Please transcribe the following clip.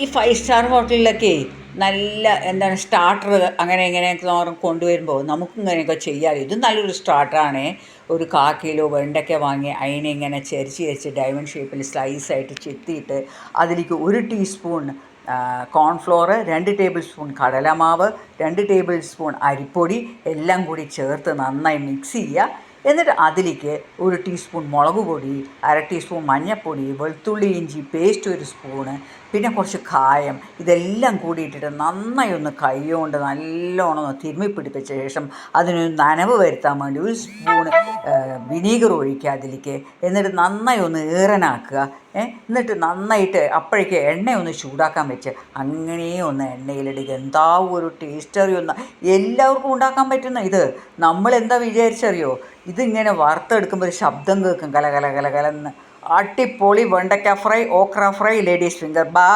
ഈ five star ഹോട്ടലിലൊക്കെ നല്ല എന്താണ് സ്റ്റാർട്ടർ അങ്ങനെ ഇങ്ങനെയൊക്കെ പറഞ്ഞ് കൊണ്ടുവരുമ്പോൾ നമുക്ക് ഇങ്ങനെയൊക്കെ ചെയ്യാം ഇത് നല്ലൊരു സ്റ്റാർട്ടറാണ് ഒരു കാ കിലോ വെണ്ടയ്ക്ക വാങ്ങി അതിനെ ഇങ്ങനെ ചരിച്ച് ചരിച്ച് ഡയമണ്ട് ഷേപ്പിൽ സ്ലൈസായിട്ട് ചെത്തിയിട്ട് അതിലേക്ക് ഒരു ടീസ്പൂൺ കോൺഫ്ലോർ രണ്ട് ടേബിൾ സ്പൂൺ കടലമാവ് രണ്ട് ടേബിൾ സ്പൂൺ അരിപ്പൊടി എല്ലാം കൂടി ചേർത്ത് നന്നായി മിക്സ് ചെയ്യുക എന്നിട്ട് അതിലേക്ക് ഒരു ടീസ്പൂൺ മുളക് പൊടി അര ടീസ്പൂൺ മഞ്ഞൾപ്പൊടി വെളുത്തുള്ളി ഇഞ്ചി പേസ്റ്റ് ഒരു സ്പൂണ് പിന്നെ കുറച്ച് കായം. ഇതെല്ലാം കൂടിയിട്ടിട്ട് നന്നായി ഒന്ന് കൈകൊണ്ട് നല്ലോണം ഒന്ന് തിരുമ്മി പിടിപ്പിച്ച ശേഷം അതിനൊരു നനവ് വരുത്താൻ വേണ്ടി ഒരു സ്പൂണ് വിനീഗർ ഒഴിക്കുക അതിലേക്ക്. എന്നിട്ട് നന്നായി ഒന്ന് ഈറനാക്കുക. എന്നിട്ട് നന്നായിട്ട് അപ്പോഴേക്ക് എണ്ണ ഒന്ന് ചൂടാക്കാൻ വെച്ച് അങ്ങനെ ഒന്ന് എണ്ണയിലിടുക. എന്താ ഒരു ടേസ്റ്റ് അറിയുന്ന എല്ലാവർക്കും ഉണ്ടാക്കാൻ പറ്റുന്ന ഇത്. നമ്മൾ എന്താ വിചാരിച്ചറിയോ? ഇതിങ്ങനെ വറുത്തെടുക്കുമ്പോൾ ഒരു ശബ്ദം കേൾക്കും. കല കല കല കലന്ന്. അടിപൊളി വെണ്ടയ്ക്ക fry okra fry ladies finger ബാ